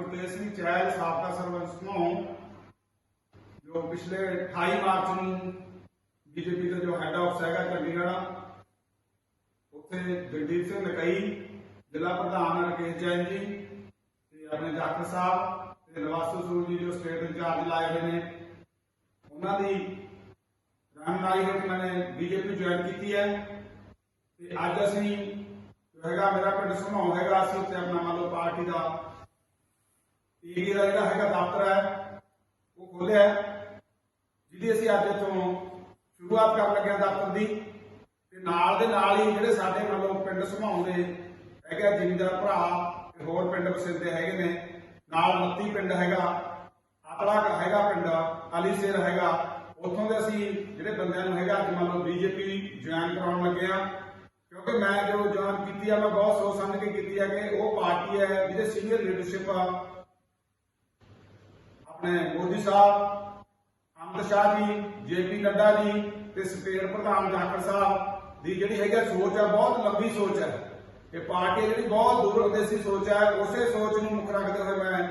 ਗੁਰਤੇਜ ਸਿੰਘ ਚਹਿਲ ਸਾਬਕਾ ਸਰਪੰਚ ਤੋਂ ਜੋ ਪਿਛਲੇ 28 ਮਾਰਚ ਨੂੰ ਬੀਜੇਪੀ ਦਾ ਜੋ ਹੈੱਡ ਆਫਿਸ ਹੈਗਾ ਚੰਡੀਗੜ੍ਹ ਉੱਥੇ ਜਗਦੀਪ ਸਿੰਘ ਨਕਈ ਜ਼ਿਲ੍ਹਾ ਪ੍ਰਧਾਨ ਰਕੇਸ਼ ਜੈਨ ਜੀ ਤੇ ਆਪਣੇ ਡਾਕਟਰ ਸਾਹਿਬ ਤੇ ਨਵਾਸੂ ਸੂਰ ਜੀ ਜੋ ਸਟੇਟ ਇੰਚਾਰਜ ਲਾਏ ਹੋਏ ਨੇ। ਉਹਨਾਂ ਦੀ ਰਹਿਨਮਾਈ ਹੇਠ ਮੈंने ਬੀਜੇਪੀ ਜੁਆਇਨ ਕੀਤੀ ਹੈ ਤੇ ਅੱਜ ਅਸੀਂ ਜੋ ਹੈਗਾ ਮੇਰਾ ਪਿੰਡ ਸੁਣਾਉ ਹੈਗਾ ਅਸੀਂ ਉੱਥੇ ਆਪਣਾ ਮੰਨ ਲਓ ਪਾਰਟੀ ਦਾ ਏਰੀਆ ਦਾ ਜਿਹੜਾ ਹੈਗਾ ਦਫ਼ਤਰ ਹੈ ਉਹ ਖੋਲਿਆ ਹੈ, ਜਿਹਦੀ ਅਸੀਂ ਅੱਜ ਇੱਥੋਂ ਸ਼ੁਰੂਆਤ ਕਰਨ ਲੱਗੇ ਹਾਂ ਦਫ਼ਤਰ ਦੀ। ਤੇ ਨਾਲ ਦੇ ਨਾਲ ਹੀ ਜਿਹੜੇ ਸਾਡੇ ਮੰਨ ਪਿੰਡ ਸੁਣਾਉ ਹੈਗਾ ਜ਼ਿਮੀਂਦਾਰ ਭਰਾ ਤੇ ਹੋਰ ਪਿੰਡ ਵਸਿੰਦੇ ਹੈਗੇ ਨੇ ਨਾਲ 29 ਪਿੰਡ ਹੈਗਾ ਆਤਲਾ ਹੈਗਾ ਪਿੰਡ ਅਲੀ ਸ਼ੇਰ ਹੈਗਾ ਉੱਥੋਂ ਦੇ ਅਸੀਂ ਜਿਹੜੇ ਬੰਦਿਆਂ ਨੂੰ ਹੈਗਾ ਅੱਜ ਮੰਨ ਲਓ ਬੀਜੇਪੀ ਜੁਆਇਨ ਕਰਾਉਣ ਲੱਗੇ ਆ ਕਿਉਂਕਿ ਮੈਂ ਜੋ ਜੁਆਇਨ ਕੀਤੀ ਆ ਮੈਂ ਬਹੁਤ ਸੋਚ ਸਮਝ ਕੇ ਕੀਤੀ ਆ ਕਿ ਉਹ ਪਾਰਟੀ ਹੈ ਜਿਹਦੇ ਸੀਨੀਅਰ ਲੀਡਰਸ਼ਿਪ ਆ ਆਪਣੇ ਮੋਦੀ ਸਾਹਿਬ ਅਮਿਤ ਸ਼ਾਹ ਜੀ, ਜੇਪੀ ਨੱਡਾ ਜੀ ਤੇ ਸਪੇਰ ਪ੍ਰਧਾਨ ਜਾਖੜ ਸਾਹਿਬ ਦੀ ਜਿਹੜੀ ਹੈਗਾ ਸੋਚ ਹੈ ਬਹੁਤ ਲੰਬੀ ਸੋਚ ਹੈ ਇਹ ਪਾਰਟੀ ਜਿਹੜੀ ਬਹੁਤ ਦੂਰ ਉਦੇਸੀ ਸੋਚ ਹੈ ਉਸੇ ਸੋਚ ਨੂੰ ਮੁੱਖ ਰੱਖਦੇ ਹੋਏ ਮੈਂ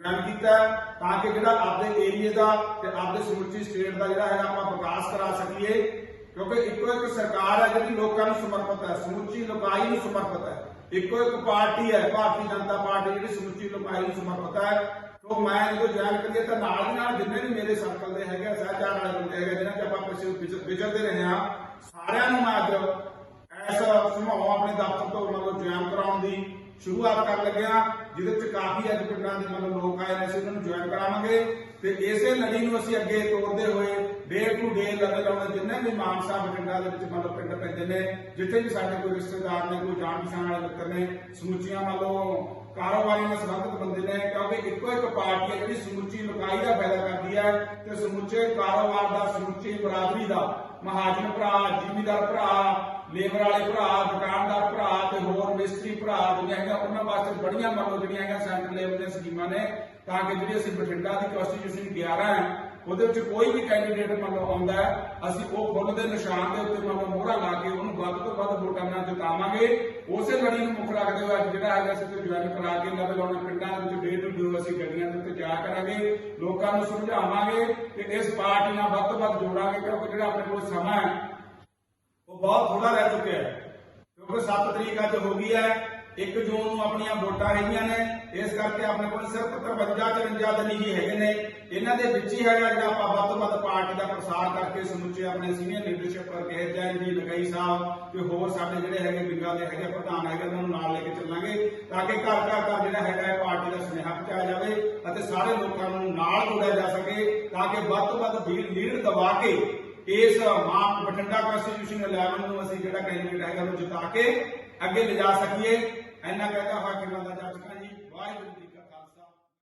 ਜੁਆਇਨ ਕੀਤਾ ਤਾਂ ਕਿ ਜਿਹੜਾ ਆਪਦੇ ਏਰੀਏ ਦਾ ਤੇ ਆਪਦੇ ਸਮੁੱਚੀ ਸਟੇਟ ਦਾ ਜਿਹੜਾ ਹੈਗਾ ਆਪਾਂ ਵਿਕਾਸ ਕਰਾ ਸਕੀਏ। ਕਿਉਂਕਿ ਇੱਕੋ ਇੱਕ ਸਰਕਾਰ ਹੈ ਜਿਹੜੀ ਲੋਕਾਂ ਨੂੰ ਸਮਰਪਿਤ ਹੈ, ਸਮੁੱਚੀ ਲੋਕਾਈ ਨੂੰ ਸਮਰਪਿਤ ਹੈ। ਇੱਕੋ ਇੱਕ ਪਾਰਟੀ ਹੈ, ਭਾਰਤੀ ਜਨਤਾ ਪਾਰਟੀ ਜਿਹੜੀ ਸਮੁੱਚੀ ਲੋਕਾਈ ਨੂੰ ਸਮਰਪਿਤ ਹੈ। ਤੋਂ ਮੈਂ ਜਦੋਂ ਜੁਆਇਨ ਕਰੀਏ ਤਾਂ ਨਾਲ ਦੀ ਨਾਲ ਜਿੰਨੇ ਵੀ ਮੇਰੇ ਸਰਕਲ ਦੇ ਹੈਗੇ ਆ, ਸਹਿਚਾਰ ਵਾਲੇ ਬੰਦੇ ਹੈਗੇ ਜਿਨ੍ਹਾਂ 'ਚ ਆਪਾਂ ਪਿਛੇ ਵਿਚਰਦੇ ਰਹੇ ਹਾਂ ਸਾਰਿਆਂ ਨੂੰ ਮੈਂ ਅੱਜ ਐਸ ਸਮੂਹ ਆਪਣੇ ਦਫ਼ਤਰ ਤੋਂ ਉਹਨਾਂ ਨੂੰ ਜੁਆਇਨ ਕਰਾਉਣ ਦੀ ਸ਼ੁਰੂਆਤ ਕਰਨ ਲੱਗਿਆ, ਜਿਹਦੇ ਵਿੱਚ ਕਾਫੀ ਅੱਜ ਪਿੰਡਾਂ ਦੇ ਮਤਲਬ ਲੋਕ ਆਏ ਨੇ, ਅਸੀਂ ਉਹਨਾਂ ਨੂੰ ਜੁਆਇਨ ਕਰਾਵਾਂਗੇ। ਤੇ ਇਸੇ ਲੜੀ ਨੂੰ ਅਸੀਂ ਅੱਗੇ ਤੋੜਦੇ ਹੋਏ ਡੇ ਟੂ ਡੇ ਲੈਵਲ ਆਉਣੇ ਜਿੰਨੇ ਵੀ ਮਾਨਸਾ ਬਠਿੰਡਾ ਦੇ ਵਿੱਚ ਮਤਲਬ ਪਿੰਡ ਪੈਂਦੇ ਨੇ, ਜਿੱਥੇ ਵੀ ਸਾਡੇ ਕੋਈ ਰਿਸ਼ਤੇਦਾਰ ਨੇ, ਕੋਈ ਜਾਣ ਪਛਾਣ ਵਾਲੇ ਮਿੱਤਰ ਨੇ, ਸਮੁੱਚੀਆਂ ਮਤਲਬ ਕਾਰੋਬਾਰੀ ਨਾਲ ਸੰਬੰਧਿਤ ਬੰਦੇ ਨੇ, ਕਿਉਂਕਿ ਇੱਕੋ ਇੱਕ ਪਾਰਟੀ ਹੈ ਜਿਹੜੀ ਸਮੁੱਚੀ ਲੋਕਾਈ ਦਾ ਫਾਇਦਾ ਕਰਦੀ ਹੈ ਤੇ ਸਮੁੱਚੇ ਕਾਰੋਬਾਰ ਦਾ, ਸਮੁੱਚੀ ਬਰਾਦਰੀ ਦਾ, ਮਹਾਜਨ ਭਰਾ, ਜ਼ਿਮੀਦਾਰ ਭਰਾ, ਲੇਬਰ ਵਾਲੇ ਭਰਾ, ਦੁਕਾਨਦਾਰ ਭਰਾ ਮਿਸਤਰੀ ਭਰਾ ਜਿਹੜੀਆਂ ਹੈਗੀਆਂ, ਉਹਨਾਂ ਵਾਸਤੇ ਬੜੀਆਂ ਮਤਲਬ ਜਿਹੜੀਆਂ ਹੈਗੀਆਂ ਸੈਂਟਰ ਲੈਵਲ ਦੀਆਂ ਸਕੀਮਾਂ ਨੇ, ਤਾਂ ਕਿ ਜਿਹੜੀ ਅਸੀਂ ਬਠਿੰਡਾ ਦੀ ਕਨਸਟੀਟਿਊਸ਼ਨ 11 ਹੈ, ਉਹਦੇ ਵਿੱਚ ਕੋਈ ਵੀ ਕੈਂਡੀਡੇਟ ਮੰਨ ਆਉਂਦਾ ਹੈ, ਅਸੀਂ ਉਹ ਫੁੱਲ ਦੇ ਨਿਸ਼ਾਨ ਦੇ ਉੱਤੇ ਮੰਨ ਮੋਹਰਾ ਲਾ ਕੇ ਉਹਨੂੰ ਵੱਧ ਤੋਂ ਵੱਧ ਵੋਟਾਂ ਨਾਲ ਜਿਤਾਵਾਂਗੇ। ਉਸੇ ਲੜੀ ਨੂੰ ਮੁੱਖ ਰੱਖਦੇ ਹੋਏ ਜਿਹੜਾ ਹੈਗਾ ਅਸੀਂ ਤੇ ਕਰਾ ਕੇ ਲੈਵਲ ਆਉਣੇ ਪਿੰਡਾਂ ਦੇ ਵਿੱਚ ਡੇ ਟੂ ਅਸੀਂ ਗੱਡੀਆਂ ਦੇ ਉੱਤੇ ਜਾ ਕਰਾਂਗੇ, ਲੋਕਾਂ ਨੂੰ ਸਮਝਾਵਾਂਗੇ ਤੇ ਇਸ ਪਾਰਟੀ ਨਾਲ ਵੱਧ ਤੋਂ ਵੱਧ ਜੋੜਾਂਗੇ, ਕਿਉਂਕਿ ਜਿਹੜਾ ਆਪਣੇ ਕੋਲ ਸਮਾਂ ਹੈ, ਉਹ ਬਹੁਤ ਥੋੜਾ ਰਹਿ ਚੁੱਕਿਆ ਹੈ। ਕਿਉਂਕਿ 7 ਤਰੀਕ ਅੱਜ ਹੋ ਗਈ ਹੈ। 1 ਜੂਨ ਨੂੰ ਆਪਣੀਆਂ ਵੋਟਾਂ ਹੈਗੀਆਂ ਨੇ। ਇਸ ਕਰਕੇ ਆਪਣੇ ਕੋਲ ਸਿਰਫ 53 54 ਦਿਨ ਹੀ ਹੈਗੇ ਨੇ। ਇਹਨਾਂ ਦੇ ਵਿੱਚ ਹੀ ਹੈਗਾ ਜਿਹੜਾ ਆਪਾਂ ਵੱਧ ਤੋਂ ਵੱਧ ਪਾਰਟੀ ਦਾ ਪ੍ਰਸਾਰ ਕਰਕੇ ਸਮੁੱਚੇ ਆਪਣੇ ਸੀਨੀਅਰ ਲੀਡਰਸ਼ਿਪ ਪਰ ਜੈਨ ਜੀ ਲਗਾਈ ਸਾਹਿਬ ਤੇ ਹੋਰ ਸਾਡੇ ਜਿਹੜੇ ਹੈਗੇ ਵਿੰਗਾਂ ਦੇ ਹੈਗੇ ਪ੍ਰਧਾਨ ਹੈਗੇ, ਉਹਨਾਂ ਨੂੰ ਨਾਲ ਲੈ ਕੇ ਚੱਲਾਂਗੇ ਤਾਂ ਕਿ ਘਰ ਘਰ ਘਰ ਜਿਹੜਾ ਹੈਗਾ ਹੈ ਪਾਰਟੀ ਦਾ ਸੁਨੇਹਾ ਪਹੁੰਚਾਇਆ ਜਾਵੇ ਅਤੇ ਸਾਰੇ ਲੋਕਾਂ ਨੂੰ ਨਾਲ ਜੋੜਿਆ ਜਾ ਸਕੇ ਤਾਂ ਕਿ ਵੱਧ ਤੋਂ ਵੱਧ ਲੀਡ ਦਬਾ ਕੇ ਇਸ ਮਾਂ ਬਠਿੰਡਾ ਕਨਸਟੀਟਿਊਸ਼ਨ 11 ਨੂੰ ਅਸੀਂ ਜਿਹੜਾ ਕੈਂਡੀਡੇਟ ਹੈਗਾ ਉਹ ਜਿਤਾ ਕੇ ਅੱਗੇ ਲਿਜਾ ਸਕੀਏ। ਇੰਨਾ ਕਹਿੰਦਾ ਹੋਇਆ ਕਿ ਮੈਂ